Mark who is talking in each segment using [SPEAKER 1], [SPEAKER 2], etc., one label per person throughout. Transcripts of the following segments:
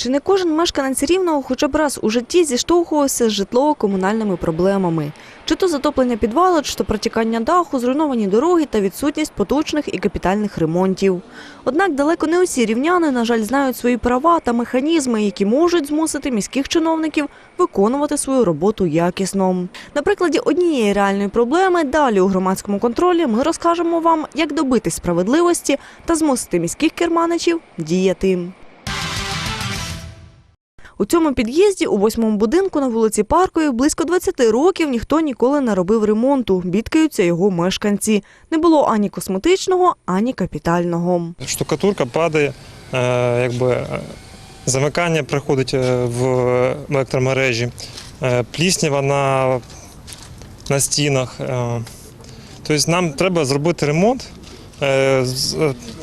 [SPEAKER 1] Чи не кожен мешканець рівного хоча б раз у житті зіштовхувався з житлово-комунальними проблемами? Чи то затоплення підвалу, чи то протікання даху, зруйновані дороги та відсутність поточних і капітальних ремонтів. Однак далеко не усі рівняни, на жаль, знають свої права та механізми, які можуть змусити міських чиновників виконувати свою роботу якісно. На прикладі однієї реальної проблеми далі у громадському контролі ми розкажемо вам, як добитись справедливості та змусити міських керманичів діяти. У цьому під'їзді у восьмому будинку на вулиці Парковій близько 20 років ніхто ніколи не робив ремонту. Бідкаються його мешканці. Не було ані косметичного, ані капітального.
[SPEAKER 2] Штукатурка падає, е, якби е, замикання приходить е, в електромережі, пліснява на, на стінах. Тобто нам треба зробити ремонт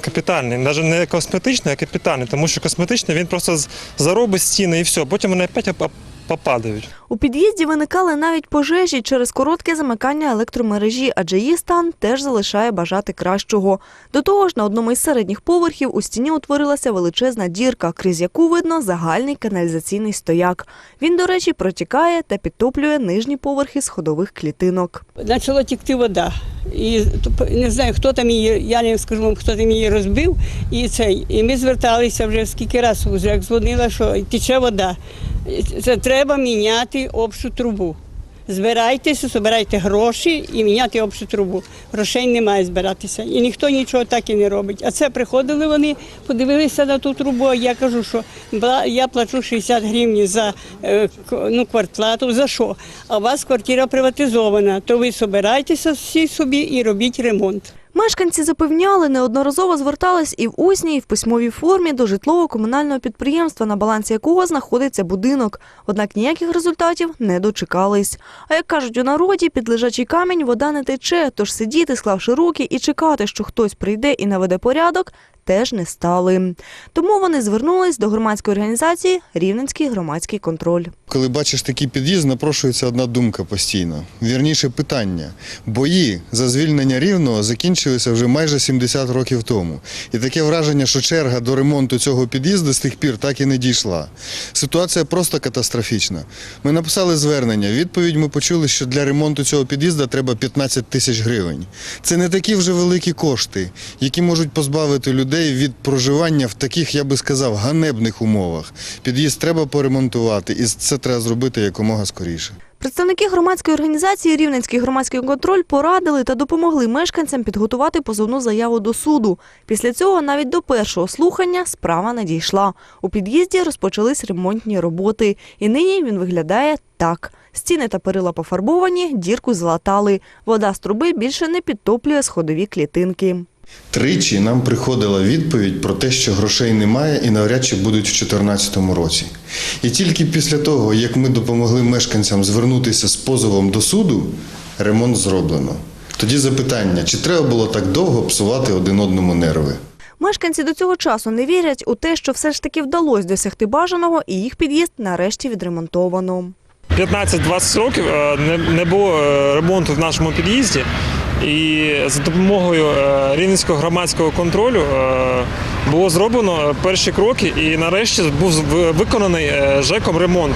[SPEAKER 2] капітальний, навіть не косметичний, а капітальний, тому що косметичний він просто заробить стіни і все, потім вони опять оп- попадають.
[SPEAKER 1] У під'їзді виникали навіть пожежі через коротке замикання електромережі, адже її стан теж залишає бажати кращого. До того ж, на одному із середніх поверхів у стіні утворилася величезна дірка, крізь яку видно загальний каналізаційний стояк. Він, до речі, протікає та підтоплює нижні поверхи сходових клітинок.
[SPEAKER 3] почала тікти вода. І то- не знаю, хто там її, я не скажу вам, хто там її розбив. І цей. І ми зверталися вже скільки разів, вже як дзвонила, що тече вода. Треба міняти общу трубу. Збирайтеся, збирайте гроші і міняти общу трубу. Грошей немає збиратися. І ніхто нічого так і не робить. А це приходили вони, подивилися на ту трубу. а Я кажу, що я плачу 60 гривень за е, ну, квартплату. За що? А у вас квартира приватизована, то ви збирайтеся всі собі і робіть ремонт.
[SPEAKER 1] Мешканці запевняли, неодноразово звертались і в усній, і в письмовій формі до житлово-комунального підприємства, на балансі якого знаходиться будинок. Однак ніяких результатів не дочекались. А як кажуть у народі, під лежачий камінь вода не тече, тож сидіти, склавши руки, і чекати, що хтось прийде і наведе порядок, теж не стали. Тому вони звернулись до громадської організації Рівненський громадський контроль.
[SPEAKER 4] Коли бачиш такий під'їзд, напрошується одна думка постійно. Вірніше питання. Бої за звільнення рівного закінчилися вже майже 70 років тому. І таке враження, що черга до ремонту цього під'їзду з тих пір так і не дійшла. Ситуація просто катастрофічна. Ми написали звернення. Відповідь ми почули, що для ремонту цього під'їзду треба 15 тисяч гривень. Це не такі вже великі кошти, які можуть позбавити людей від проживання в таких, я би сказав, ганебних умовах. Під'їзд треба поремонтувати, і це треба зробити якомога скоріше.
[SPEAKER 1] Представники громадської організації Рівненський громадський контроль порадили та допомогли мешканцям підготувати позовну заяву до суду. Після цього навіть до першого слухання справа не дійшла. У під'їзді розпочались ремонтні роботи, і нині він виглядає так. Стіни та перила пофарбовані, дірку залатали. Вода з труби більше не підтоплює сходові клітинки.
[SPEAKER 4] Тричі нам приходила відповідь про те, що грошей немає і навряд чи будуть в 2014 році. І тільки після того, як ми допомогли мешканцям звернутися з позовом до суду, ремонт зроблено. Тоді запитання, чи треба було так довго псувати один одному нерви?
[SPEAKER 1] Мешканці до цього часу не вірять у те, що все ж таки вдалося досягти бажаного, і їх під'їзд нарешті відремонтовано.
[SPEAKER 2] 15-20 років е, не, було е, ремонту в нашому під'їзді. І за допомогою е, Рівненського громадського контролю е, було зроблено перші кроки, і нарешті був виконаний е, ЖЕКом ремонт.